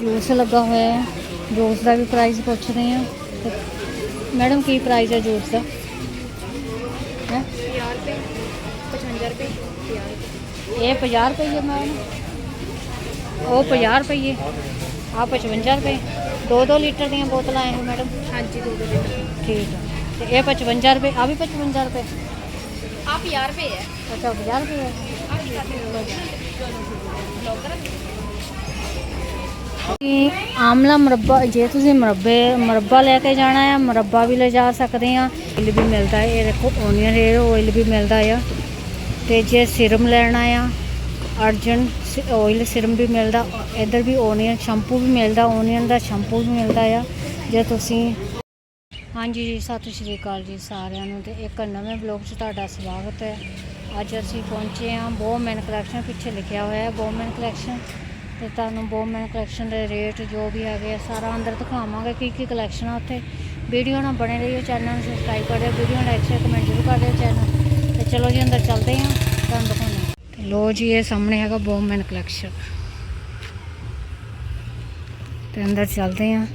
Juice ਲੱਗਾ ਹੋਇਆ ਹੈ। ਜੂਸ ਦਾ ਵੀ ਪ੍ਰਾਈਸ ਪੁੱਛਦੇ ਆ ਤੇ ਮੈਡਮ ਕੀ ਪ੍ਰਾਈਸ ਹੈ ਜੂਸ ਦਾ? ਹੈ? 50 ਰੁਪਏ 55 ਰੁਪਏ 50 ਰੁਪਏ ਇਹ 50 ਰੁਪਏ ਹੈ ਮੈਡਮ। ਉਹ 50 ਰੁਪਏ। ਆ 55 ਰੁਪਏ। 2-2 ਲੀਟਰ ਦੀਆਂ ਬੋਤਲਾਂ ਇਹ ਮੈਡਮ। ਹਾਂਜੀ ਦੋ ਦੋ ਲੀਟਰ। ਠੀਕ ਆ ਤੇ ਇਹ 55 ਰੁਪਏ ਆ ਵੀ 55 ਰੁਪਏ? ਆ 50 ਰੁਪਏ ਹੈ। ਅੱਛਾ 50 ਰੁਪਏ ਹੈ। ਆ ਆਮਲਾ ਮੁਰੱਬਾ, ਜੇ ਤੁਸੀਂ ਮੁਰੱਬੇ, ਮੁਰੱਬਾ ਲੈ ਕੇ ਜਾਣਾ ਆ, ਮੁਰੱਬਾ ਵੀ ਲਿਜਾ ਸਕਦੇ ਆ। ਆਇਲ ਵੀ ਮਿਲਦਾ ਹੈ ਇਹ ਦੇਖੋ ਓਨੀਅਨ ਹੇਅਰ ਆਇਲ ਵੀ ਮਿਲਦਾ ਆ। ਤੇ ਜੇ ਸਿਰਮ ਲੈਣਾ ਆ, ਅਰਜਨ ਆਇਲ ਸਿਰਮ ਵੀ ਮਿਲਦਾ, ਇੱਧਰ ਵੀ ਓਨੀਅਨ ਸ਼ੈਂਪੂ ਵੀ ਮਿਲਦਾ ਓਨੀਅਨ ਦਾ ਸ਼ੈਂਪੂ ਵੀ ਮਿਲਦਾ ਆ। ਜੇ ਤੁਸੀਂ ਹਾਂਜੀ ਜੀ, ਸਤਿ ਸ਼੍ਰੀ ਅਕਾਲ ਜੀ ਸਾਰਿਆਂ ਨੂੰ ਤੇ ਇੱਕ ਨਵੇਂ ਬਲੌਗ 'ਚ ਤੁਹਾਡਾ ਸਵਾਗਤ ਹੈ। ਅੱਜ ਅਸੀਂ ਪਹੁੰਚੇ ਹਾਂ ਬੋਮੈਨ ਕਲੈਕਸ਼ਨ ਪਿੱਛੇ ਲਿਖਿਆ ਹੋਇਆ ਹੈ ਬੋਮੈਨ ਕਲੈਕਸ਼ਨ ਤੇ ਤੁਹਾਨੂੰ ਬੋਮੈਨ ਕਲੈਕਸ਼ਨ ਦੇ ਰੇਟ ਜੋ ਵੀ ਹੈਗੇ ਆ ਸਾਰਾ ਅੰਦਰ ਦਿਖਾਵਾਂਗੇ ਕੀ ਕੀ ਕਲੈਕਸ਼ਨ ਆ ਉੱਥੇ। ਵੀਡੀਓ ਨਾਲ ਬਣੇ ਰਹੀਓ ਚੈਨਲ ਨੂੰ ਸਬਸਕ੍ਰਾਈਬ ਕਰ ਦਿਓ ਵੀਡੀਓ ਨੂੰ ਲਾਈਕ ਕਮੈਂਟ ਜ਼ਰੂਰ ਕਰ ਦਿਓ ਚੈਨਲ ਤੇ ਚਲੋ ਜੀ, ਅੰਦਰ ਚੱਲਦੇ ਹਾਂ, ਤੁਹਾਨੂੰ ਦਿਖਾਉਂਦੇ ਹਾਂ। ਤੇ ਲੋ ਜੀ, ਇਹ ਸਾਹਮਣੇ ਹੈਗਾ ਬੋਮੈਨ ਕਲੈਕਸ਼ਨ ਤੇ ਅੰਦਰ ਚੱਲਦੇ ਹਾਂ।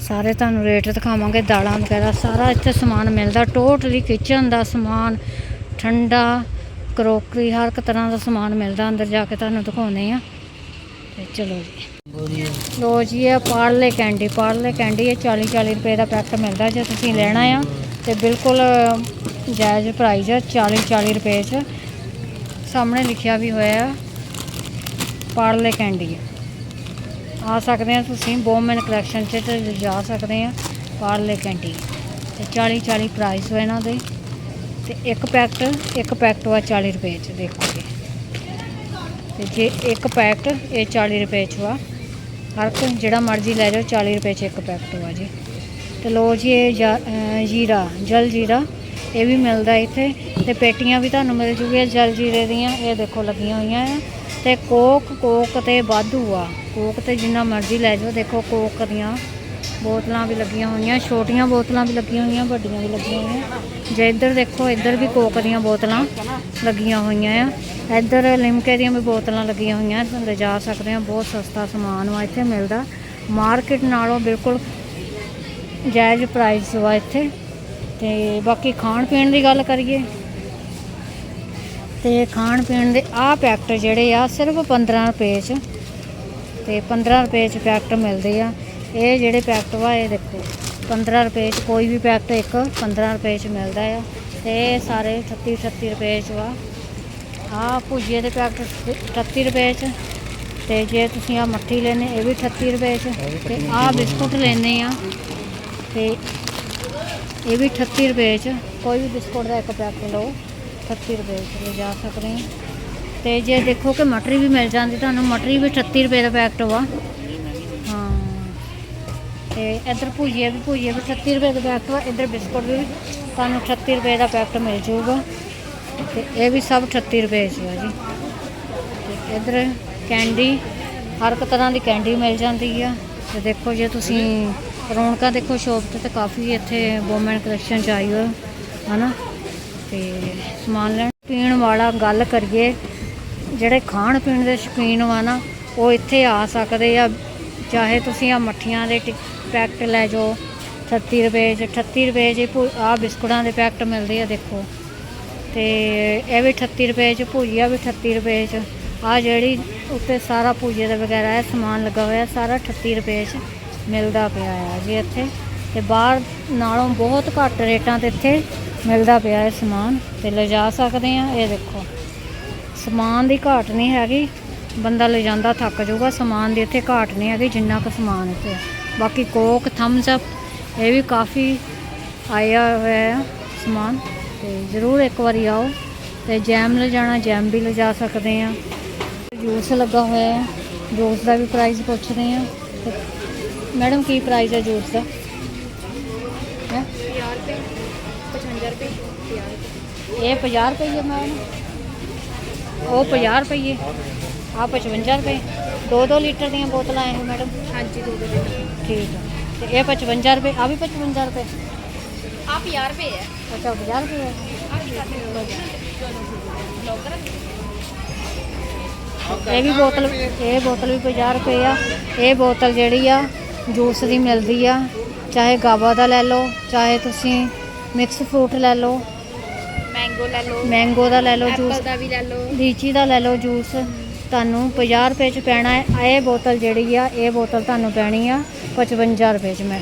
ਸਾਰੇ ਤੁਹਾਨੂੰ ਰੇਟ ਦਿਖਾਵਾਂਗੇ, ਦਾਲਾਂ ਵਗੈਰਾ, ਸਾਰਾ ਇੱਥੇ ਸਮਾਨ ਮਿਲਦਾ। ਟੋਟਲੀ ਕਿਚਨ ਦਾ ਸਮਾਨ, ਠੰਡਾ, ਕਰੋਕਰੀ, ਹਰ ਇੱਕ ਤਰ੍ਹਾਂ ਦਾ ਸਮਾਨ ਮਿਲਦਾ। ਅੰਦਰ ਜਾ ਕੇ ਤੁਹਾਨੂੰ ਦਿਖਾਉਂਦੇ ਆ ਤੇ ਚਲੋ ਜੀ। ਲੋ ਜੀ ਇਹ ਪਾਰਲੇ ਕੈਂਡੀ ਪਾਰਲੇ ਕੈਂਡੀ ਇਹ 40 40 ਰੁਪਏ ਦਾ ਪੈਕਟ ਮਿਲਦਾ ਜੇ ਤੁਸੀਂ ਲੈਣਾ ਆ। ਤੇ ਬਿਲਕੁਲ ਜਾਇਜ਼ ਪ੍ਰਾਈਸ ਹੈ 40 40 ਰੁਪਏ ਚ। ਸਾਹਮਣੇ ਲਿਖਿਆ ਵੀ ਹੋਇਆ ਹੈ ਪਾਰਲੇ ਕੈਂਡੀ। ਆ ਸਕਦੇ ਆ ਤੁਸੀਂ ਬੋਮਨ ਕਲੈਕਸ਼ਨ ਚ ਤੇ ਜਾ ਸਕਦੇ ਆ ਪਾਰਲੇ ਕੈਂਡੀ। ਤੇ 40 40 ਪ੍ਰਾਈਸ ਹੋ ਇਹਨਾਂ ਦੇ। ਤੇ ਇੱਕ ਪੈਕਟ ਇੱਕ ਪੈਕਟ ਵਾ 40 ਰੁਪਏ ਚ ਦੇਖੋ ਜੀ। ਤੇ ਜੇ ਇੱਕ ਪੈਕਟ ਇਹ 40 ਰੁਪਏ ਚ ਵਾ। ਹਰ ਕੋਈ ਜਿਹੜਾ ਮਰਜ਼ੀ ਲੈ ਜਾਓ 40 ਰੁਪਏ ਚ ਇੱਕ ਪੈਕਟ ਵਾ ਜੀ। ਤੇ ਲੋ ਜੀ, ਇਹ ਜੀਰਾ, ਜਲ ਜੀਰਾ, ਇਹ ਵੀ ਮਿਲਦਾ ਇੱਥੇ। ਤੇ ਪੇਟੀਆਂ ਵੀ ਤੁਹਾਨੂੰ ਮਿਲ ਜੂਗੀਆਂ, ਜਲ ਜੀਰੇ ਦੀਆਂ, ਇਹ ਦੇਖੋ ਲੱਗੀਆਂ ਹੋਈਆਂ ਆ। ਤੇ ਕੋਕ ਕੋਕ ਤੇ ਵਾਧੂ ਆ। ਕੋਕ ਤੇ ਜਿੰਨਾ ਮਰਜ਼ੀ ਲੈ ਜਾਓ, ਦੇਖੋ ਕੋਕ ਦੀਆਂ। ਬੋਤਲਾਂ ਵੀ ਲੱਗੀਆਂ ਹੋਈਆਂ, ਛੋਟੀਆਂ ਬੋਤਲਾਂ ਵੀ ਲੱਗੀਆਂ ਹੋਈਆਂ, ਵੱਡੀਆਂ ਵੀ ਲੱਗੀਆਂ ਹੋਈਆਂ। ਜੇ ਇੱਧਰ ਦੇਖੋ, ਇੱਧਰ ਵੀ ਕੋਕ ਦੀਆਂ ਬੋਤਲਾਂ ਲੱਗੀਆਂ ਹੋਈਆਂ ਆ। ਇੱਧਰ ਲਿਮਕੇ ਦੀਆਂ ਵੀ ਬੋਤਲਾਂ ਲੱਗੀਆਂ ਹੋਈਆਂ ਤੁਸੀਂ ਜਾ ਸਕਦੇ ਆ, ਬਹੁਤ ਸਸਤਾ ਸਮਾਨ ਵਾ, ਇੱਥੇ ਮਿਲਦਾ। ਮਾਰਕੀਟ ਨਾਲੋਂ ਬਿਲਕੁਲ ਜਾਇਜ਼ ਪ੍ਰਾਈਸ ਵਾ ਇੱਥੇ। ਤੇ ਬਾਕੀ ਖਾਣ ਪੀਣ ਦੀ ਗੱਲ ਕਰੀਏ, ਤੇ ਖਾਣ ਪੀਣ ਦੇ ਆਹ ਪੈਕਟ ਜਿਹੜੇ ਆ, ਸਿਰਫ 15 ਰੁਪਏ ਚ, ਤੇ 15 ਰੁਪਏ ਚ ਪੈਕਟ ਮਿਲਦੇ ਆ। ਇਹ ਜਿਹੜੇ ਪੈਕਟ ਵਾ ਇਹ ਦੇਖੋ 15 ਰੁਪਏ ਚ ਕੋਈ ਵੀ ਪੈਕਟ ਇੱਕ 15 ਰੁਪਏ ਚ ਮਿਲਦਾ ਆ। ਤੇ ਇਹ ਸਾਰੇ 38 38 ਰੁਪਏ ਚ ਵਾ। ਆਹ ਭੁਜੀਏ ਦੇ ਪੈਕਟ 38 ਰੁਪਏ ਚ। ਤੇ ਜੇ ਤੁਸੀਂ ਆ ਮੱਠੀ ਲੈਣੇ ਇਹ ਵੀ 38 ਰੁਪਏ ਚ। ਤੇ ਆਹ ਬਿਸਕੁਟ ਲੈਣੇ ਆ। ਤੇ ਇਹ ਵੀ 38 ਰੁਪਏ ਚ। ਕੋਈ ਵੀ ਬਿਸਕੁਟ ਦਾ ਇੱਕ ਪੈਕਟ ਲਓ 38 ਰੁਪਏ ਚ ਲੈ ਜਾ ਸਕਦੇ ਆ। ਤੇ ਜੇ ਦੇਖੋ ਕਿ ਮਟਰੀ ਵੀ ਮਿਲ ਜਾਂਦੀ, ਤੁਹਾਨੂੰ ਮਟਰੀ ਵੀ 38 ਰੁਪਏ ਦਾ ਪੈਕਟ ਵਾ। ਤੇ ਇੱਧਰ ਭੁਜੀਆ ਵੀ ਭੁਜੀਆ ਵੀ 38 ਰੁਪਏ ਦਾ ਪੈਕਟ ਵਾ, ਇੱਧਰ ਬਿਸਕੁਟ ਵੀ ਤੁਹਾਨੂੰ 38 ਰੁਪਏ ਦਾ ਪੈਕਟ ਮਿਲ ਜਾਊਗਾ। ਤੇ ਇਹ ਵੀ ਸਭ 38 ਰੁਪਏ ਚ ਆ ਜੀ। ਤੇ ਇੱਧਰ ਕੈਂਡੀ, ਹਰ ਇੱਕ ਤਰ੍ਹਾਂ ਦੀ ਕੈਂਡੀ ਮਿਲ ਜਾਂਦੀ ਆ। ਤੇ ਦੇਖੋ ਜੇ ਤੁਸੀਂ ਰੌਣਕਾਂ ਦੇਖੋ, ਸ਼ੋਪ ਤੇ ਤਾਂ ਕਾਫੀ ਇੱਥੇ ਵੂਮਨ ਕਲੈਕਸ਼ਨ ਚ ਆਈ ਹੋ, ਹਨਾ? ਤੇ ਸਮਾਨ ਲੈਣ, ਪੀਣ ਵਾਲਾ ਗੱਲ ਕਰੀਏ, ਜਿਹੜੇ ਖਾਣ ਪੀਣ ਦੇ ਸ਼ੌਕੀਨ ਵਾ ਨਾ, ਉਹ ਇੱਥੇ ਆ ਸਕਦੇ ਆ। ਚਾਹੇ ਤੁਸੀਂ ਆ ਮੱਠੀਆਂ ਦੇ ਪੈਕਟ ਲੈ ਜਾਓ 38 ਰੁਪਏ ਚ 38 ਰੁਪਏ ਚ ਆ ਬਿਸਕੁਟਾਂ ਦੇ ਪੈਕਟ ਮਿਲਦੇ ਆ ਦੇਖੋ। ਤੇ ਇਹ ਵੀ 38 ਰੁਪਏ ਚ, ਭੁਜੀਆ ਵੀ 38 ਰੁਪਏ ਚ ਆ ਜਿਹੜੀ ਉੱਤੇ ਸਾਰਾ ਭੁਜੀਆ ਦਾ ਵਗੈਰਾ ਹੈ ਸਮਾਨ ਲੱਗਾ ਹੋਇਆ, ਸਾਰਾ 38 ਰੁਪਏ ਚ ਮਿਲਦਾ ਪਿਆ ਆ ਜੀ ਇੱਥੇ। ਤੇ ਬਾਹਰ ਨਾਲੋਂ ਬਹੁਤ ਘੱਟ ਰੇਟਾਂ ਤੇ ਇੱਥੇ ਮਿਲਦਾ ਪਿਆ ਹੈ ਸਮਾਨ। ਤੇ ਲਿਜਾ ਸਕਦੇ ਆ, ਇਹ ਦੇਖੋ। ਸਮਾਨ ਦੀ ਘਾਟ ਨਹੀਂ ਹੈਗੀ, ਬੰਦਾ ਲੈ ਥੱਕ ਜਾਊਗਾ। ਸਮਾਨ ਦੀ ਇੱਥੇ ਘਾਟ ਨਹੀਂ ਹੈਗੀ, ਜਿੰਨਾ ਕੁ ਸਮਾਨ ਇੱਥੇ। ਬਾਕੀ ਕੋਕ ਥੰਬਸ ਅਪ ਇਹ ਵੀ ਕਾਫੀ ਆਇਆ ਹੋਇਆ ਹੈ ਸਮਾਨ। ਤੇ ਜ਼ਰੂਰ ਇੱਕ ਵਾਰੀ ਆਓ ਤੇ ਜੈਮ ਲੈ ਜਾਣਾ ਜੈਮ ਵੀ ਲਿਜਾ ਸਕਦੇ ਆ ਜੂਸ ਲੱਗਾ ਹੋਇਆ ਹੈ, ਜੂਸ ਦਾ ਵੀ ਪ੍ਰਾਈਸ ਪੁੱਛਦੇ ਆ ਮੈਡਮ, ਕੀ ਪ੍ਰਾਈਸ ਹੈ ਜੂਸ ਦਾ? ਹੈ? 50 ਰੁਪਏ 55 ਰੁਪਏ 50 ਰੁਪਏ ਇਹ 50 ਰੁਪਏ ਹੈ ਮੈਮ ਉਹ 50 ਰੁਪਏ ਆ 55 ਰੁਪਏ। ਦੋ ਦੋ ਲੀਟਰ ਦੀਆਂ ਬੋਤਲਾਂ ਇਹ ਮੈਡਮ। ਹਾਂਜੀ ਦੋ ਦੋ ਲੀਟਰ। ਠੀਕ ਹੈ ਤੇ ਇਹ 55 ਰੁਪਏ ਆ ਵੀ 55 ਰੁਪਏ? ਆ 50 ਰੁਪਏ ਹੈ। ਅੱਛਾ 50 ਰੁਪਏ ਹੈ। ਇਹ ਵੀ ਬੋਤਲ ਇਹ ਬੋਤਲ ਵੀ 50 ਰੁਪਏ ਆ। ਇਹ ਬੋਤਲ ਜਿਹੜੀ ਆ ਜੂਸ ਦੀ ਮਿਲਦੀ ਆ। ਚਾਹੇ ਗਾਵਾ ਦਾ ਲੈ ਲਓ ਚਾਹੇ ਤੁਸੀਂ ਮਿਕਸ ਫਰੂਟ ਲੈ ਲਓ। ਮੈਂਗੋ ਲੈ ਲਓ। ਮੈਂਗੋ ਦਾ ਲੈ ਲਓ ਐਪਲ ਜੂਸ। ਦਾ ਵੀ ਲੈ ਲਓ। ਲੀਚੀ ਦਾ ਲੈ ਲਓ ਜੂਸ। ਤੁਹਾਨੂੰ 50 ਰੁਪਏ ਚ ਪੈਣਾ ਹੈ। ਇਹ ਬੋਤਲ ਜਿਹੜੀ ਆ, ਇਹ ਬੋਤਲ ਤੁਹਾਨੂੰ ਪੈਣੀ ਆ 55 ਰੁਪਏ ਚ ਮੈਂ।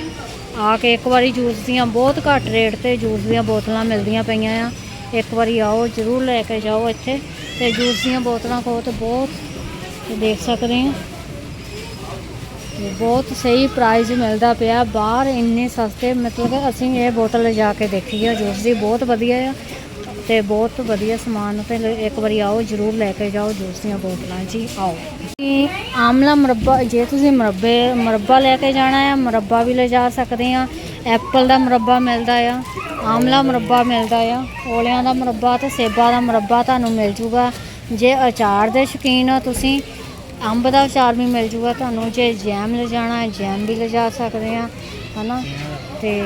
ਆ ਕੇ ਇੱਕ ਵਾਰੀ ਜੂਸ ਦੀਆਂ ਬਹੁਤ ਘੱਟ ਰੇਟ ਤੇ ਜੂਸ ਦੀਆਂ ਬੋਤਲਾਂ ਮਿਲਦੀਆਂ ਪਈਆਂ ਆ। ਇੱਕ ਵਾਰੀ ਆਓ, ਜਰੂਰ ਲੈ ਕੇ ਜਾਓ ਇੱਥੇ। ਤੇ ਜੂਸ ਦੀਆਂ ਬੋਤਲਾਂ ਕੋਲ ਤੇ ਬਹੁਤ ਦੇਖ ਸਕਦੇ ਆ। ਬਹੁਤ ਸਹੀ ਪ੍ਰਾਈਸ ਮਿਲਦਾ ਪਿਆ। ਬਾਹਰ ਇੰਨੇ ਸਸਤੇ, ਮਤਲਬ ਅਸੀਂ ਇਹ ਬੋਤਲ ਲਿਜਾ ਕੇ ਦੇਖੀ ਆ। ਜੂਸ ਦੀ ਬਹੁਤ ਵਧੀਆ ਆ। ਤੇ ਬਹੁਤ ਵਧੀਆ ਸਮਾਨ ਤੇ ਲ- ਇੱਕ ਵਾਰੀ ਆਓ, ਜਰੂਰ ਲੈ ਕੇ ਜਾਓ, ਜੂਸ ਦੀਆਂ ਬੋਤਲਾਂ, ਜੀ ਆਓ। ਜੀ ਆਮਲਾ ਮੁਰੱਬਾ, ਜੇ ਤੁਸੀਂ ਮੁਰੱਬੇ, ਮੁਰੱਬਾ ਲੈ ਕੇ ਜਾਣਾ ਆ, ਮੁਰੱਬਾ ਵੀ ਲਿਜਾ ਸਕਦੇ ਆ। ਐਪਲ ਦਾ ਮੁਰੱਬਾ ਮਿਲਦਾ ਆ, ਆਮਲਾ ਮੁਰੱਬਾ ਮਿਲਦਾ ਆ ਓਲਿਆਂ ਦਾ ਮੁਰੱਬਾ ਤੇ ਸੇਬਾਂ ਦਾ ਮੁਰੱਬਾ ਤੁਹਾਨੂੰ ਮਿਲ ਜੂਗਾ। ਜੇ ਅਚਾਰ ਦੇ ਸ਼ੌਕੀਨ ਹੋ ਤੁਸੀਂ, ਅੰਬ ਦਾ ਅਚਾਰ ਵੀ ਮਿਲ ਜੂਗਾ ਤੁਹਾਨੂੰ। ਜੇ ਜੈਮ ਲਿਜਾਣਾ ਹੈ ਜੈਮ ਵੀ ਲਿਜਾ ਸਕਦੇ ਆ, ਹਨਾ? ਤੇ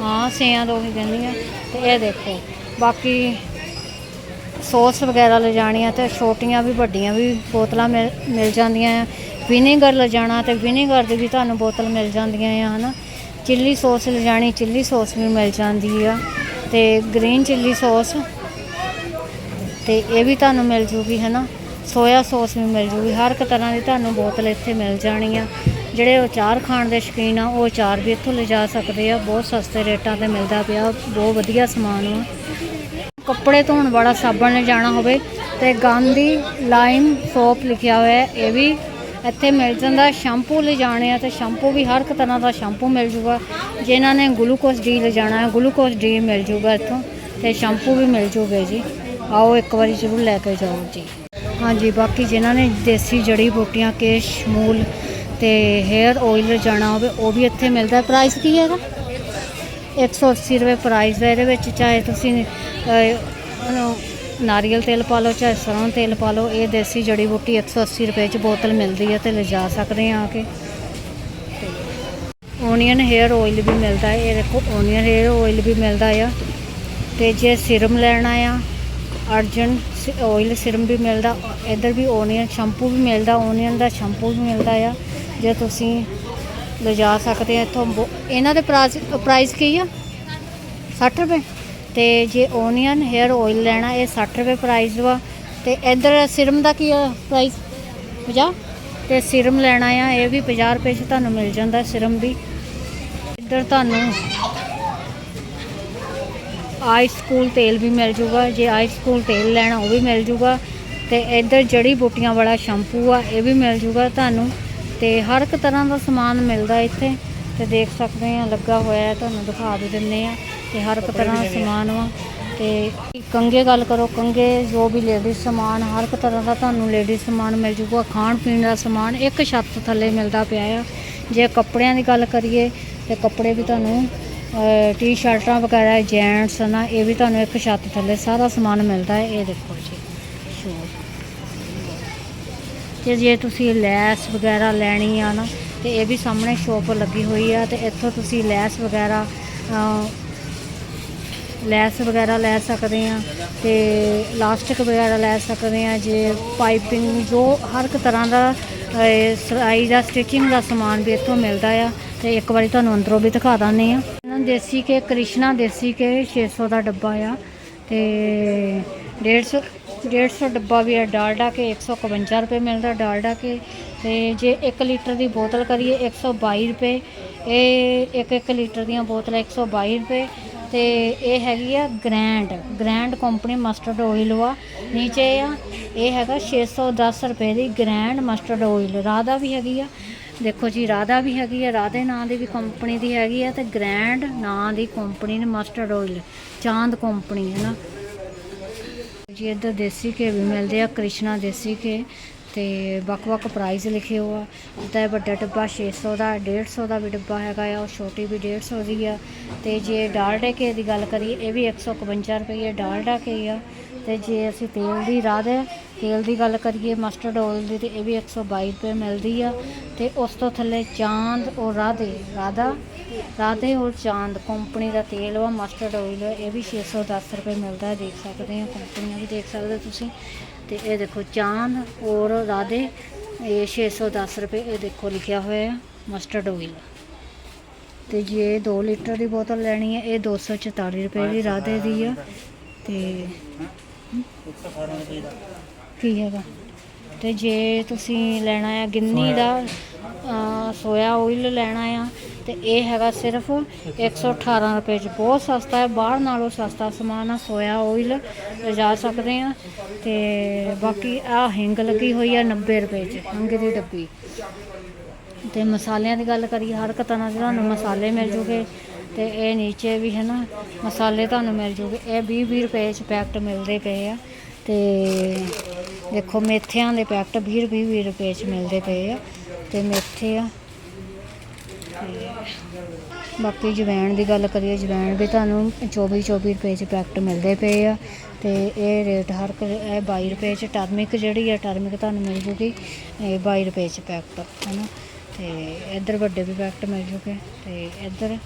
ਹਾਂ, ਸੇਆਂ ਤੋਂ ਹੀ ਕਹਿੰਦੀ ਆ ਤੇ ਇਹ ਦੇਖੋ ਬਾਕੀ ਸੌਸ ਵਗੈਰਾ ਲਿਜਾਣੀਆਂ ਤੇ ਛੋਟੀਆਂ ਵੀ, ਵੱਡੀਆਂ ਵੀ ਬੋਤਲਾਂ ਮਿਲ ਮਿਲ ਜਾਂਦੀਆਂ ਆ। ਵਿਨੇਗਰ ਲਿਜਾਣਾ ਤੇ ਵਿਨੇਗਰ ਦੀ ਵੀ ਤੁਹਾਨੂੰ ਬੋਤਲ ਮਿਲ ਜਾਂਦੀਆਂ ਆ, ਹਨਾ। ਚਿੱਲੀ ਸੌਸ ਲਿਜਾਣੀ, ਚਿੱਲੀ ਸੌਸ ਵੀ ਮਿਲ ਜਾਂਦੀ ਆ। ਤੇ ਗ੍ਰੀਨ ਚਿੱਲੀ ਸੌਸ ਤੇ ਇਹ ਵੀ ਤੁਹਾਨੂੰ ਮਿਲ ਜੂਗੀ ਹੈ ਸੋਇਆ ਸੌਸ ਵੀ ਮਿਲ ਜੂਗੀ। ਹਰ ਇੱਕ ਤਰ੍ਹਾਂ ਦੀ ਤੁਹਾਨੂੰ ਬੋਤਲ ਇੱਥੇ ਮਿਲ ਜਾਣੀ ਆ। ਜਿਹੜੇ ਅਚਾਰ ਖਾਣ ਦੇ ਸ਼ੌਕੀਨ ਆ, ਉਹ ਅਚਾਰ ਵੀ ਇੱਥੋਂ ਲਿਜਾ ਸਕਦੇ ਆ। ਬਹੁਤ ਸਸਤੇ ਰੇਟਾਂ ਤੇ ਮਿਲਦਾ ਪਿਆ। ਬਹੁਤ ਵਧੀਆ ਸਮਾਨ ਆ। ਕੱਪੜੇ ਧੋਣ ਵਾਲਾ ਸਾਬਣ ਲਿਜਾਣਾ ਹੋਵੇ ਤੇ ਗਾਂਧੀ ਲਾਈਮ ਸੋਪ ਲਿਖਿਆ ਹੋਇਆ ਹੈ, ਇਹ ਵੀ ਇੱਥੇ ਮਿਲ ਜਾਂਦਾ। ਸ਼ੈਂਪੂ ਲਿਜਾਣੇ ਆ ਤੇ ਸ਼ੈਂਪੂ ਵੀ ਹਰ ਇੱਕ ਤਰ੍ਹਾਂ ਦਾ ਸ਼ੈਂਪੂ ਮਿਲ ਜੂਗਾ। ਜਿਨ੍ਹਾਂ ਨੇ ਗਲੂਕੋਸ ਡੀ ਲਿਜਾਣਾ ਹੈ ਗਲੂਕੋਜ਼ ਡੀ ਮਿਲ ਜੂਗਾ ਇੱਥੋਂ ਤੇ ਸ਼ੈਂਪੂ ਵੀ ਮਿਲ ਜੂਗਾ ਜੀ। ਆਓ ਇੱਕ ਵਾਰੀ ਜ਼ਰੂਰ ਲੈ ਕੇ ਜਾਓ ਜੀ। ਹਾਂਜੀ, ਬਾਕੀ ਜਿਨ੍ਹਾਂ ਨੇ ਦੇਸੀ ਜੜੀ ਬੂਟੀਆਂ, ਕੇਸ਼, ਮੂਲ ਤੇ 헤ਅਰ ਆਇਲ ਜਾਣਾ ਹੋਵੇ, ਉਹ ਵੀ ਇੱਥੇ ਮਿਲਦਾ। ਪ੍ਰਾਈਸ ਕੀ ਹੈਗਾ? 180 ਰੁਪਏ ਪ੍ਰਾਈਸ ਹੈ ਇਹਦੇ ਵਿੱਚ, ਚਾਹੇ ਤੁਸੀਂ ਨਾਰੀਅਲ ਤੇਲ ਪਾ ਲਓ, ਚਾਹੇ ਸਰੋਂ ਤੇਲ ਪਾ ਲਓ, ਇਹ ਦੇਸੀ ਜੜੀ ਬੂਟੀ 180 ਰੁਪਏ ਚ ਬੋਤਲ ਮਿਲਦੀ ਹੈ ਤੇ ਲਿਜਾ ਸਕਦੇ ਆ ਆ ਕੇ। ਓਨੀਅਨ ਹੇਅਰ ਆਇਲ ਵੀ ਮਿਲਦਾ ਹੈ, ਇਹ ਦੇਖੋ ਓਨੀਅਨ ਹੇਅਰ ਆਇਲ ਵੀ ਮਿਲਦਾ ਆ। ਤੇ ਜੇ ਸਿਰਮ ਲੈਣਾ ਆ ਅਰਜਨ ਆਇਲ ਸਿਰਮ ਵੀ ਮਿਲਦਾ, ਇੱਧਰ ਵੀ ਓਨੀਅਨ ਸ਼ੈਂਪੂ ਵੀ ਮਿਲਦਾ ਓਨੀਅਨ ਦਾ ਸ਼ੈਂਪੂ ਵੀ ਮਿਲਦਾ ਆ। ਜੇ ਤੁਸੀਂ ਲਿਜਾ ਸਕਦੇ ਆ ਇੱਥੋਂ ਬੋ- ਇਹਨਾਂ ਦੇ ਪ੍ਰਾਈਸ ਪ੍ਰਾਈਸ ਕੀ ਆ? 60 ਰੁਪਏ। ਤੇ ਜੇ ਓਨੀਅਨ 헤ਅਰ ਆਇਲ ਲੈਣਾ, ਇਹ 60 ਰੁਪਏ ਪ੍ਰਾਈਸ ਵਾ। ਤੇ ਇੱਧਰ ਸਿਰਮ ਦਾ ਕੀ ਆ ਪ੍ਰਾਈਸ 50 ਤੇ ਸਿਰਮ ਲੈਣਾ ਆ, ਇਹ ਵੀ 50 ਰੁਪਏ 'ਚ ਤੁਹਾਨੂੰ ਮਿਲ ਜਾਂਦਾ ਸਿਰਮ ਵੀ। ਇੱਧਰ ਤੁਹਾਨੂੰ ਆਈਸ ਸਕੂਲ ਤੇਲ ਵੀ ਮਿਲ ਜੂਗਾ। ਜੇ ਆਈਸ ਸਕੂਲ ਤੇਲ ਲੈਣਾ, ਉਹ ਵੀ ਮਿਲ ਜੂਗਾ। ਤੇ ਇੱਧਰ ਜੜੀ ਬੂਟੀਆਂ ਵਾਲਾ ਸ਼ੈਂਪੂ ਆ, ਇਹ ਵੀ ਮਿਲ ਜੂਗਾ ਤੁਹਾਨੂੰ। ਤੇ ਹਰ ਇੱਕ ਤਰ੍ਹਾਂ ਦਾ ਸਮਾਨ ਮਿਲਦਾ ਇੱਥੇ ਤੇ ਦੇਖ ਸਕਦੇ ਆ ਲੱਗਾ ਹੋਇਆ ਹੈ, ਤੁਹਾਨੂੰ ਦਿਖਾ ਵੀ ਦਿੰਨੇ ਆ ਤੇ ਹਰ ਇੱਕ ਤਰ੍ਹਾਂ ਦਾ ਸਮਾਨ ਵਾ ਤੇ ਕੰਗੇ ਗੱਲ ਕਰੋ ਕੰਗੇ ਜੋ ਵੀ ਲੇਡੀਜ਼ ਸਮਾਨ, ਹਰ ਇੱਕ ਤਰ੍ਹਾਂ ਦਾ ਤੁਹਾਨੂੰ ਲੇਡੀਜ਼ ਸਮਾਨ ਮਿਲ ਜੂਗਾ, ਖਾਣ ਪੀਣ ਦਾ ਸਮਾਨ, ਇੱਕ ਛੱਤ ਥੱਲੇ ਮਿਲਦਾ ਪਿਆ ਆ। ਜੇ ਕੱਪੜਿਆਂ ਦੀ ਗੱਲ ਕਰੀਏ ਤੇ ਕੱਪੜੇ ਵੀ ਤੁਹਾਨੂੰ ਟੀ ਸ਼ਰਟਾਂ ਵਗੈਰਾ, ਜੈਂਟਸ ਨਾ ਇਹ ਵੀ ਤੁਹਾਨੂੰ ਇੱਕ ਛੱਤ ਥੱਲੇ ਸਾਰਾ ਸਮਾਨ ਮਿਲਦਾ ਹੈ, ਇਹ ਦੇਖੋ ਜੀ ਸ਼ੋਰ ਤੇ ਜੇ ਤੁਸੀਂ ਲੈਸ ਵਗੈਰਾ ਲੈਣੀ ਆ ਨਾ ਤੇ ਇਹ ਵੀ ਸਾਹਮਣੇ ਸ਼ੋਪ ਲੱਗੀ ਹੋਈ ਆ ਤੇ ਇੱਥੋਂ ਤੁਸੀਂ ਲੈਸ ਵਗੈਰਾ ਲੈਸ ਵਗੈਰਾ ਲੈ ਸਕਦੇ ਆ ਤੇ ਲਾਸਟਿਕ ਵਗੈਰਾ ਲੈ ਸਕਦੇ ਆ ਜੇ ਪਾਈਪਿੰਗ ਜੋ ਹਰ ਇੱਕ ਤਰ੍ਹਾਂ ਦਾ ਅਹ, ਸਿਲਾਈ ਦਾ ਸਟਿਚਿੰਗ ਦਾ ਸਮਾਨ ਵੀ ਇੱਥੋਂ ਮਿਲਦਾ ਆ ਤੇ ਇੱਕ ਵਾਰੀ ਤੁਹਾਨੂੰ ਅੰਦਰੋਂ ਵੀ ਦਿਖਾ ਦਾਂਦੇ ਆ। ਦੇਸੀ ਕੇ ਕ੍ਰਿਸ਼ਨਾ ਦੇਸੀ ਕੇ 600 ਦਾ ਡੱਬਾ ਆ ਤੇ 150 ਡੇਢ ਸੌ ਡੱਬਾ ਵੀ ਹੈ, ਡਾਲਡਾ ਕੇ 151 ਰੁਪਏ ਮਿਲਦਾ ਡਾਲਡਾ ਕੇ। ਤੇ ਜੇ 1 ਲੀਟਰ ਦੀ ਬੋਤਲ ਕਰੀਏ 122 ਰੁਪਏ। ਇਹ 1 1 ਲੀਟਰ ਦੀਆਂ ਬੋਤਲਾਂ 122 ਰੁਪਏ। ਤੇ ਇਹ ਹੈਗੀ ਆ grand grand company mustard oil ਵਾ। ਨੀਚੇ ਆ, ਇਹ ਹੈਗਾ 610 ਰੁਪਏ ਦੀ ਗ੍ਰੈਂਡ ਮਸਟਰਡ ਆਇਲ ਰਾਧਾ ਵੀ ਹੈਗੀ ਆ। ਦੇਖੋ ਜੀ, ਰਾਧਾ ਵੀ ਹੈਗੀ ਆ, ਰਾਧੇ ਨਾਂ ਦੀ ਵੀ ਕੰਪਨੀ ਦੀ ਹੈਗੀ ਆ ਤੇ ਗ੍ਰੈਂਡ ਨਾਂ ਦੀ ਕੰਪਨੀ ਨੇ ਮਸਟਰਡ ਆਇਲ ਚਾਂਦ ਕੰਪਨੀ ਹੈ ਨਾ ਜੀ ਇੱਧਰ ਦੇਸੀ ਘੇ ਵੀ ਮਿਲਦੇ ਆ, ਕ੍ਰਿਸ਼ਨਾ ਦੇਸੀ ਘੇ ਤੇ ਵੱਖ-ਵੱਖ ਪ੍ਰਾਈਸ ਲਿਖੇ ਹੋਆ ਜਿੱਦਾਂ ਇਹ ਵੱਡਾ ਡੱਬਾ 600 ਦਾ 150 ਦਾ ਵੀ ਡੱਬਾ ਹੈਗਾ ਆ, ਉਹ ਛੋਟੀ ਵੀ 150 ਦੀ ਆ। ਤੇ ਜੇ ਡਾਲਡਾ ਘੇ ਦੀ ਗੱਲ ਕਰੀਏ, ਇਹ ਵੀ 151 ਰੁਪਏ ਡਾਲਡਾ ਘੇ ਆ। ਤੇ ਜੇ ਅਸੀਂ ਤੇਲ ਦੀ ਰਾਹ ਦੇ ਤੇਲ ਦੀ ਗੱਲ ਕਰੀਏ ਮਸਟਰਡ ਆਇਲ ਦੀ ਤੇ ਇਹ ਵੀ 122 ਰੁਪਏ ਮਿਲਦੀ ਆ ਤੇ ਉਸ ਤੋਂ ਥੱਲੇ ਚਾਂਦ ਔਰ ਰਾਧੇ, ਰਾਧਾ, ਰਾਧੇ ਔਰ ਚਾਂਦ ਕੰਪਨੀ ਦਾ ਤੇਲ ਵਾ ਮਸਟਰਡ ਆਇਲ ਇਹ ਵੀ 610 ਰੁਪਏ ਮਿਲਦਾ, ਦੇਖ ਸਕਦੇ ਆ ਕੰਪਨੀਆਂ ਵੀ ਦੇਖ ਸਕਦੇ ਤੁਸੀਂ। ਤੇ ਇਹ ਦੇਖੋ ਚਾਂਦ ਔਰ ਰਾਧੇ, ਇਹ 610 ਰੁਪਏ ਇਹ ਦੇਖੋ ਲਿਖਿਆ ਹੋਇਆ ਮਸਟਰਡ ਆਇਲ ਤੇ ਜੇ 2 ਲੀਟਰ ਦੀ ਬੋਤਲ ਲੈਣੀ ਹੈ ਇਹ 244 ਰੁਪਏ ਦੀ ਰਾਧੇ ਦੀ ਆ, ਤੇ ਕੀ ਹੈਗਾ? ਤੇ ਜੇ ਤੁਸੀਂ ਲੈਣਾ ਆ ਗਿੰਨੀ ਦਾ ਸੋਇਆ ਆਇਲ ਲੈਣਾ ਆ ਤੇ ਇਹ ਹੈਗਾ ਸਿਰਫ 118 ਰੁਪਏ ਚ। ਬਹੁਤ ਸਸਤਾ ਹੈ ਬਾਹਰ ਨਾਲੋਂ ਸਸਤਾ ਸਮਾਨ ਆ ਸੋਇਆ ਆਇਲ ਲਿਜਾ ਸਕਦੇ ਆ। ਤੇ ਬਾਕੀ ਆ ਹਿੰਗ ਲੱਗੀ ਹੋਈ ਆ 90 ਰੁਪਏ ਚ ਹਿੰਗ ਦੀ ਡੱਬੀ। ਤੇ ਮਸਾਲਿਆਂ ਦੀ ਗੱਲ ਕਰੀਏ ਹਰ ਇੱਕ ਤਰ੍ਹਾਂ ਦੇ ਤੁਹਾਨੂੰ ਮਸਾਲੇ ਮਿਲ ਜੂਗੇ। ਤੇ ਇਹ ਨੀਚੇ ਵੀ ਹੈ ਨਾ ਮਸਾਲੇ ਤੁਹਾਨੂੰ ਮਿਲ ਜੂਗੇ। ਇਹ 20 20 ਰੁਪਏ ਚ ਪੈਕਟ ਮਿਲਦੇ ਪਏ ਆ। ਤੇ ਦੇਖੋ ਮੇਥਿਆਂ ਦੇ ਪੈਕਟ 20 20 20 ਰੁਪਏ ਚ ਮਿਲਦੇ ਪਏ ਆ ਤੇ ਮੇਥੇ ਆ। ਤੇ ਬਾਕੀ ਜਵੈਣ ਦੀ ਗੱਲ ਕਰੀਏ, ਜਵੈਣ ਵੀ ਤੁਹਾਨੂੰ 24 24 ਰੁਪਏ ਚ ਪੈਕਟ ਮਿਲਦੇ ਪਏ ਆ ਤੇ ਇਹ ਰੇਟ ਹਰ ਇੱਕ, ਇਹ 22 ਰੁਪਏ ਚ ਟਰਮਿਕ ਜਿਹੜੀ ਆ ਟਰਮਿਕ ਤੁਹਾਨੂੰ ਮਿਲ ਜੂਗੀ ਇਹ 22 ਰੁਪਏ ਚ ਪੈਕਟ ਹਨਾ? ਤੇ ਇੱਧਰ ਵੱਡੇ ਵੀ ਪੈਕਟ ਮਿਲ ਜੂਗੇ ਤੇ ਇੱਧਰ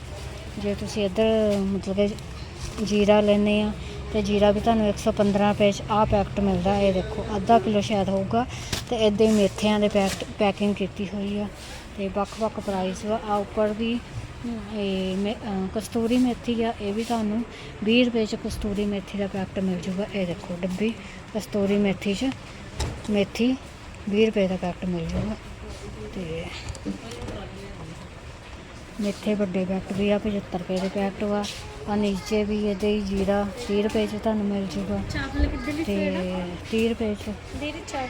ਜੇ ਤੁਸੀਂ ਇੱਧਰ ਮਤਲਬ ਕਿ ਜੀਰਾ ਲੈਨੇ ਆ ਤੇ ਜੀਰਾ ਵੀ ਤੁਹਾਨੂੰ 115 ਰੁਪਏ ਚ ਆਹ ਪੈਕਟ ਮਿਲਦਾ, ਇਹ ਦੇਖੋ, ਅੱਧਾ ਕਿਲੋ ਸ਼ਾਇਦ ਹੋਊਗਾ ਤੇ ਇੱਦਾਂ ਹੀ ਮੇਥਿਆਂ ਦੇ ਪੈਕਟ ਪੈਕਿੰਗ ਕੀਤੀ ਹੋਈ ਆ ਤੇ ਵੱਖ-ਵੱਖ ਪ੍ਰਾਈਸ ਵਾ। ਆ ਉੱਪਰ ਵੀ ਇਹ ਮੇ- ਕਸਤੂਰੀ ਮੇਥੀ ਆ, ਇਹ ਵੀ ਤੁਹਾਨੂੰ 20 ਰੁਪਏ ਚ ਕਸਤੂਰੀ ਮੇਥੀ ਦਾ ਪੈਕਟ ਮਿਲ ਜੂਗਾ ਇਹ ਦੇਖੋ ਡੱਬੀ, ਕਸਤੂਰੀ ਮੇਥੀ ਚ ਮੇਥੀ 20 ਰੁਪਏ ਦਾ ਪੈਕਟ ਮਿਲ ਜੂਗਾ ਤੇ ਮੇਥੇ ਵੱਡੇ ਪੈਕਟ ਵੀ ਆ 75 ਰੁਪਏ ਦੇ ਪੈਕਟ ਵਾ। ਆ ਨੀਚੇ ਵੀ ਇਹਦੇ ਹੀ ਜੀਰਾ 30 ਰੁਪਏ ਚ ਤੁਹਾਨੂੰ ਮਿਲ ਜੂਗਾ। ਚਾਵਲ ਕਿੱਧਰ ਤੇ 30 ਰੁਪਏ ਚ। ਦੇਰੇ ਚਾਵਲ।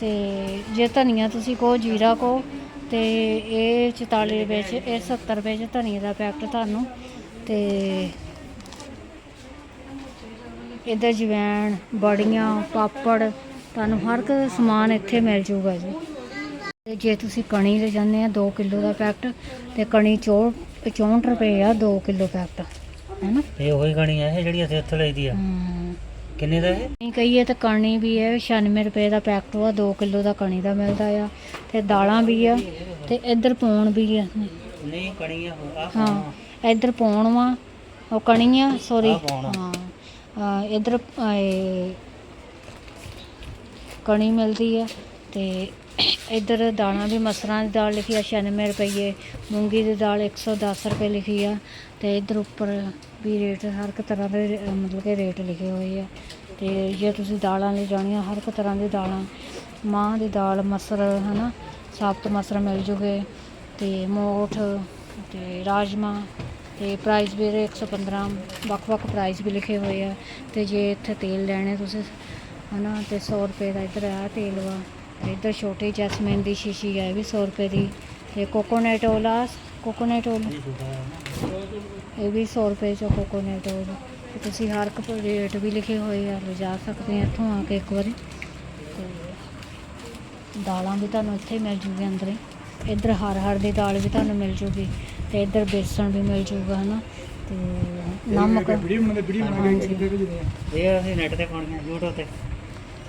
ਤੇ ਜੇ ਧਨੀਆ ਤੁਸੀਂ ਕਹੋ ਜੀਰਾ ਕਹੋ ਤੇ ਇਹ 44 ਰੁਪਏ ਚ ਇਹ 70 ਰੁਪਏ ਚ ਧਨੀਆ ਦਾ ਪੈਕਟ ਤੁਹਾਨੂੰ। ਤੇ ਇੱਧਰ ਜਵੈਣ ਬੜੀਆਂ ਪਾਪੜ ਤੁਹਾਨੂੰ ਹਰ ਇੱਕ ਸਮਾਨ ਇੱਥੇ ਮਿਲ ਜੂਗਾ ਜੀ। ਤੇ ਜੇ ਤੁਸੀਂ ਕਣੀ ਲੈ ਜਾਂਦੇ ਆ 2 ਕਿਲੋ ਦਾ ਪੈਕਟ ਤੇ ਕਣੀ 64 64 ਰੁਪਏ ਆ 2 ਕਿਲੋ ਪੈਕਟ। ਹੈਨਾ? ਇਹ ਉਹੀ ਕਣੀ ਹੈ ਇਹ ਜਿਹੜੀ ਅਸੀਂ ਉੱਥੇ ਲਈਦੀ ਆ। ਹਮ, ਕਿੰਨੇ ਦਾ ਇਹ? ਨਹੀਂ ਕਹੀਏ ਤਾਂ ਕਣੀ ਵੀ ਹੈ 96 ਰੁਪਏ ਦਾ ਪੈਕਟ ਵਾ 2 ਕਿਲੋ ਦਾ ਕਣੀ ਦਾ ਮਿਲਦਾ ਆ ਤੇ ਦਾਲਾਂ ਵੀ ਆ ਤੇ ਇੱਧਰ ਪੌਣ ਵੀ ਆ। ਨਹੀਂ ਕਣੀ ਆ ਹਾਂ ਇੱਧਰ ਪੌਣ ਵਾ ਉਹ ਕਣੀ ਆ ਸੌਰੀ ਆਹ ਪੌਣ ਆ। ਹਾਂ ਇੱਧਰ ਇਹ ਕਣੀ ਮਿਲਦੀ ਆ ਤੇ ਇੱਧਰ ਦਾਣਾ ਵੀ ਮਸਰਾਂ ਦੀ ਦਾਲ ਲਿਖੀ ਆ 96 ਰੁਪਏ ਮੂੰਗੀ ਦੀ ਦਾਲ 110 ਰੁਪਏ ਲਿਖੀ ਆ ਤੇ ਇੱਧਰ ਉੱਪਰ ਵੀ ਰੇਟ ਹਰ ਇੱਕ ਤਰ੍ਹਾਂ ਦੇ ਰੇ- ਮਤਲਬ ਕਿ ਰੇਟ ਲਿਖੇ ਹੋਏ ਆ। ਅਤੇ ਜੇ ਤੁਸੀਂ ਦਾਲਾਂ ਲਈ ਜਾਣੀਆਂ, ਹਰ ਇੱਕ ਤਰ੍ਹਾਂ ਦੀ ਦਾਲਾਂ, ਮਾਂਹ ਦੀ ਦਾਲ, ਮਸਰ ਹੈ ਨਾ ਸਾਬਤ ਮਸਰ ਮਿਲ ਜੂਗੇ। ਅਤੇ ਮੋਠ ਅਤੇ ਰਾਜਮਾਂਹ ਅਤੇ ਪ੍ਰਾਈਸ ਵੀ ਇਹਦੇ 115 ਵੱਖ-ਵੱਖ ਪ੍ਰਾਈਸ ਵੀ ਲਿਖੇ ਹੋਏ ਆ। ਅਤੇ ਜੇ ਇੱਥੇ ਤੇਲ ਲੈਣੇ ਤੁਸੀਂ ਹੈ ਨਾ ਤੇ 100 ਰੁਪਏ ਦਾ ਇੱਧਰ ਆ ਤੇਲ ਵਾ। ਤੇ ਇੱਧਰ ਛੋਟੀ ਜੈਸਮੀਨ ਦੀ ਸ਼ੀਸ਼ੀ ਆ, ਇਹ ਵੀ ਸੌ ਰੁਪਏ ਦੀ। ਅਤੇ ਕੋਕੋਨਟ ਓਲਾ ਆ ਕੋਕੋਨਟ ਓਇਲ ਇਹ ਵੀ 100 ਰੁਪਏ ਚ ਕੋਕੋਨਟ ਓਇਲ ਤੇ ਤੁਸੀਂ ਹਰ ਇੱਕ ਰੇਟ ਵੀ ਲਿਖੇ ਹੋਏ ਆ ਲਿਜਾ ਸਕਦੇ ਆ ਇੱਥੋਂ ਆ ਕੇ ਇੱਕ ਵਾਰੀ। ਤੇ ਦਾਲਾਂ ਵੀ ਤੁਹਾਨੂੰ ਇੱਥੇ ਮਿਲ ਜੂਗੀ ਅੰਦਰ। ਇੱਧਰ ਹਰ ਹਰ ਦੀ ਦਾਲ ਵੀ ਤੁਹਾਨੂੰ ਮਿਲ ਜੂਗੀ ਤੇ ਇੱਧਰ ਬੇਸਣ ਵੀ ਮਿਲ ਜੂਗਾ ਹਨਾ? ਤੇ ਨਮਕ। ਵੀਡੀਓ ਬਣਾਉਂਦੇ ਵੀਡੀਓ ਬਣਾ ਕੇ। ਕਿੱਥੇ ਭੇਜਦੇ ਆ ਇਹ ਅਸੀਂ ਨੈਟ ਤੇ ਪਾਉਣੀਆਂ YouTube ਤੇ।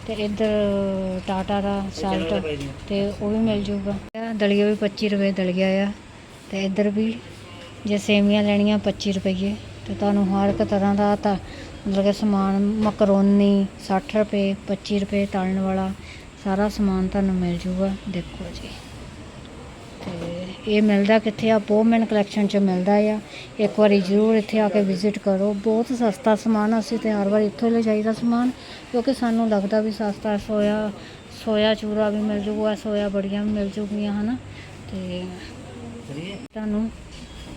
ਤੇ ਇੱਧਰ ਟਾਟਾ ਦਾ ਸਾਲਟ ਤੇ ਉਹ ਵੀ ਮਿਲ ਜੂਗਾ। ਦਲੀਆ ਵੀ 25 ਰੁਪਏ ਦਲੀਆ ਆ। ਤੇ ਇੱਧਰ ਵੀ ਜੇ ਸੇਵੀਆਂ ਲੈਣੀਆਂ 25 ਰੁਪਏ ਤੇ ਤੁਹਾਨੂੰ ਹਰ ਇੱਕ ਤਰ੍ਹਾਂ ਦਾ ਤਾਂ ਮਤਲਬ ਕਿ ਸਮਾਨ ਮਕਰੋਨੀ 60 ਰੁਪਏ 25 ਰੁਪਏ ਤਲਣ ਵਾਲਾ ਸਾਰਾ ਸਮਾਨ ਤੁਹਾਨੂੰ ਮਿਲ ਜੂਗਾ। ਦੇਖੋ ਜੀ। ਤੇ ਇਹ ਮਿਲਦਾ ਕਿੱਥੇ ਆ? ਬੋਮਨ ਕਲੈਕਸ਼ਨ ਚ ਮਿਲਦਾ ਆ। ਇੱਕ ਵਾਰੀ ਜ਼ਰੂਰ ਇੱਥੇ ਆ ਕੇ ਵਿਜ਼ਿਟ ਕਰੋ। ਬਹੁਤ ਸਸਤਾ ਸਮਾਨ ਅਸੀਂ ਤੇ ਹਰ ਵਾਰ ਇੱਥੋਂ ਹੀ ਲੈ ਜਾਈਦਾ ਸਮਾਨ ਕਿਉਂਕਿ ਸਾਨੂੰ ਲੱਗਦਾ ਵੀ ਸਸਤਾ ਸੋਇਆ ਸੋਇਆ ਚੂਰਾ ਵੀ ਮਿਲ ਜੂਗਾ ਸੋਇਆ ਬੜੀਆਂ ਵੀ ਮਿਲ ਜੂਗੀਆਂ ਹਨਾ? ਤੇ ਤੁਹਾਨੂੰ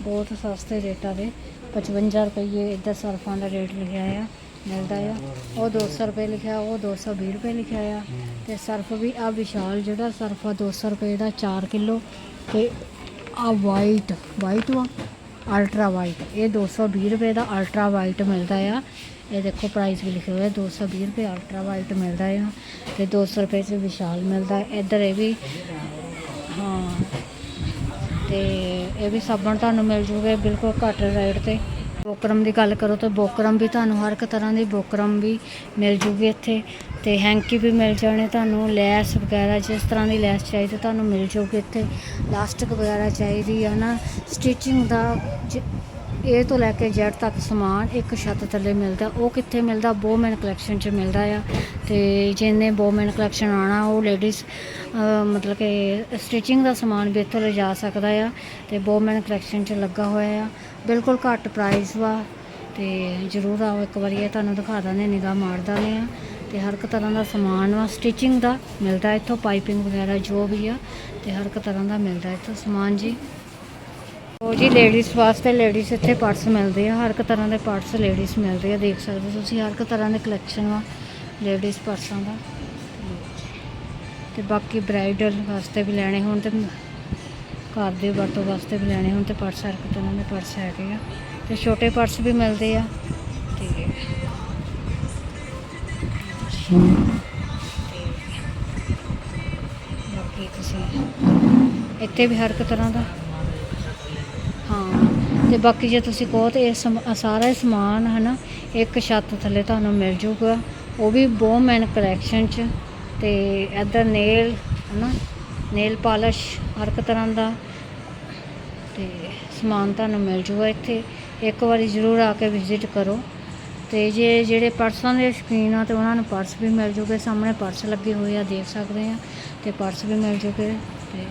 ਬਹੁਤ ਸਸਤੇ ਰੇਟਾਂ ਦੇ 55 ਰੁਪਏ ਇੱਧਰ ਸਰਫਾਂ ਦਾ ਰੇਟ ਲਿਖਿਆ ਆ, ਮਿਲਦਾ ਆ। ਉਹ 200 ਰੁਪਏ ਲਿਖਿਆ, ਉਹ 220 ਰੁਪਏ ਲਿਖਿਆ ਆ। ਤੇ ਸਰਫ ਵੀ ਆ ਵਿਸ਼ਾਲ ਜਿਹੜਾ ਸਰਫ ਆ 200 ਰੁਪਏ ਦਾ 4 ਕਿਲੋ। ਤੇ ਆ ਵਾਈਟ ਵਾਈਟ ਵਾ ਅਲਟਰਾ ਵਾਈਟ ਇਹ 220 ਰੁਪਏ ਦਾ ਅਲਟਰਾ ਵਾਈਟ ਮਿਲਦਾ ਆ। ਇਹ ਦੇਖੋ ਪ੍ਰਾਈਸ ਵੀ ਲਿਖਿਆ ਹੋਇਆ 220 ਰੁਪਏ ਅਲਟਰਾ ਵਾਈਟ ਮਿਲਦਾ ਆ। ਤੇ 200 ਰੁਪਏ ਚ ਵਿਸ਼ਾਲ ਮਿਲਦਾ, ਇੱਧਰ ਇਹ ਵੀ, ਹਾਂ, ਤੇ ਇਹ ਵੀ ਸਾਬਣ ਤੁਹਾਨੂੰ ਮਿਲ ਜੂਗਾ ਬਿਲਕੁਲ ਘੱਟ ਰੇਟ ਤੇ। ਬੋਕਰਮ ਦੀ ਗੱਲ ਕਰੋ ਤਾਂ ਬੋਕਰਮ ਵੀ ਤੁਹਾਨੂੰ ਹਰ ਇੱਕ ਤਰ੍ਹਾਂ ਦੀ ਬੋਕਰਮ ਵੀ ਮਿਲ ਜੂਗੀ ਇੱਥੇ ਤੇ ਹੈਂਕੀ ਵੀ ਮਿਲ ਜਾਣੇ ਤੁਹਾਨੂੰ, ਲੈਸ ਵਗੈਰਾ ਜਿਸ ਤਰ੍ਹਾਂ ਦੀ ਲੈਸ ਚਾਹੀਦੀ ਤੁਹਾਨੂੰ ਮਿਲ ਜੂਗੀ ਇੱਥੇ। ਲਾਸਟਿਕ ਵਗੈਰਾ ਚਾਹੀਦੀ ਹੈ ਨਾ ਸਟਿਚਿੰਗ ਦਾ ਇਹ ਤੋਂ ਲੈ ਕੇ Z ਤੱਕ ਸਮਾਨ ਇੱਕ ਛੱਤ ਥੱਲੇ ਮਿਲਦਾ, ਉਹ ਕਿੱਥੇ ਮਿਲਦਾ? ਬੋਮੈਨ ਕਲੈਕਸ਼ਨ 'ਚ ਮਿਲਦਾ ਆ। ਤੇ ਜਿਹਨੇ ਬੋਮੈਨ ਕਲੈਕਸ਼ਨ ਆਣਾ ਉਹ ਲੇਡੀਜ਼ ਮਤਲਬ ਕਿ ਸਟਿਚਿੰਗ ਦਾ ਸਮਾਨ ਵੀ ਇੱਥੋਂ ਲਿਜਾ ਸਕਦਾ ਆ। ਤੇ ਬੋਮੈਨ ਕਲੈਕਸ਼ਨ 'ਚ ਲੱਗਾ ਹੋਇਆ ਆ। ਬਿਲਕੁਲ ਘੱਟ ਪ੍ਰਾਈਸ ਵਾ। ਤੇ ਜ਼ਰੂਰ ਆਓ, ਇੱਕ ਵਾਰੀ ਇਹ ਤੁਹਾਨੂੰ ਦਿਖਾ ਦਾਂਗੇ ਨਿਗਾਹ ਮਾਰ ਦਾਂਗੇ ਆ। ਤੇ ਹਰ ਇੱਕ ਤਰ੍ਹਾਂ ਦਾ ਸਮਾਨ ਵਾ ਸਟਿਚਿੰਗ ਦਾ ਮਿਲਦਾ ਇੱਥੋਂ ਪਾਈਪਿੰਗ ਵਗੈਰਾ ਜੋ ਵੀ ਆ, ਤੇ ਹਰ ਇੱਕ ਤਰ੍ਹਾਂ ਦਾ ਮਿਲਦਾ ਇੱਥੋਂ ਸਮਾਨ ਜੀ। ਉਹ ਜੀ ਲੇਡੀਜ਼ ਵਾਸਤੇ ਲੇਡੀਜ਼ ਇੱਥੇ ਪਰਸ ਮਿਲਦੇ ਆ, ਹਰ ਇੱਕ ਤਰ੍ਹਾਂ ਦੇ ਪਰਸ ਲੇਡੀਜ਼ ਮਿਲਦੇ ਆ, ਦੇਖ ਸਕਦੇ ਹੋ ਤੁਸੀਂ, ਹਰ ਇੱਕ ਤਰ੍ਹਾਂ ਦੇ ਕਲੈਕਸ਼ਨ ਵਾ ਲੇਡੀਜ਼ ਪਰਸਾਂ ਦਾ। ਤੇ ਬਾਕੀ ਬ੍ਰਾਈਡਲ ਵਾਸਤੇ ਵੀ ਲੈਣੇ ਹੋਣ ਤੇ, ਘਰ ਦੇ ਵਰਤੋਂ ਵਾਸਤੇ ਵੀ ਲੈਣੇ ਹੋਣ ਤੇ ਪਰਸ ਹਰ ਇੱਕ ਤਰ੍ਹਾਂ ਦੇ ਪਰਸ ਹੈਗੇ ਆ। ਤੇ ਛੋਟੇ ਪਰਸ ਵੀ ਮਿਲਦੇ ਆ। ਤੇ ਬਾਕੀ ਤੁਸੀਂ, ਇੱਥੇ ਵੀ ਹਰ ਇੱਕ ਤਰ੍ਹਾਂ ਦਾ ਤੇ ਬਾਕੀ ਜੇ ਤੁਸੀਂ ਕਹੋ ਤੇ ਇਹ ਸਮ- ਸਾਰਾ ਹੀ ਸਮਾਨ ਹਨਾ, ਇੱਕ ਛੱਤ ਥੱਲੇ ਤੁਹਾਨੂੰ ਮਿਲ ਜੂਗਾ। ਉਹ ਵੀ ਬੋਮੈਨ ਕਲੈਕਸ਼ਨ ਚ ਤੇ ਇੱਧਰ ਨੇਲ ਹਨਾ ਨੇਲ ਪਾਲਿਸ਼ ਹਰ ਇੱਕ ਤਰ੍ਹਾਂ ਦਾ ਤੇ ਸਮਾਨ ਤੁਹਾਨੂੰ ਮਿਲ ਜੂਗਾ ਇੱਥੇ। ਇੱਕ ਵਾਰੀ ਜ਼ਰੂਰ ਆ ਕੇ ਵਿਜ਼ਿਟ ਕਰੋ। ਤੇ ਜੇ ਜਿਹੜੇ ਪਰਸਾਂ ਦੇ ਸ਼ੌਕੀਨ ਆ ਤੇ ਉਹਨਾਂ ਨੂੰ ਪਰਸ ਵੀ ਮਿਲ ਜੂਗੇ। ਸਾਹਮਣੇ ਪਰਸ ਲੱਗੇ ਹੋਏ ਆ, ਦੇਖ ਸਕਦੇ ਆ। ਤੇ ਪਰਸ ਵੀ ਮਿਲ ਜੂਗੇ ਤੇ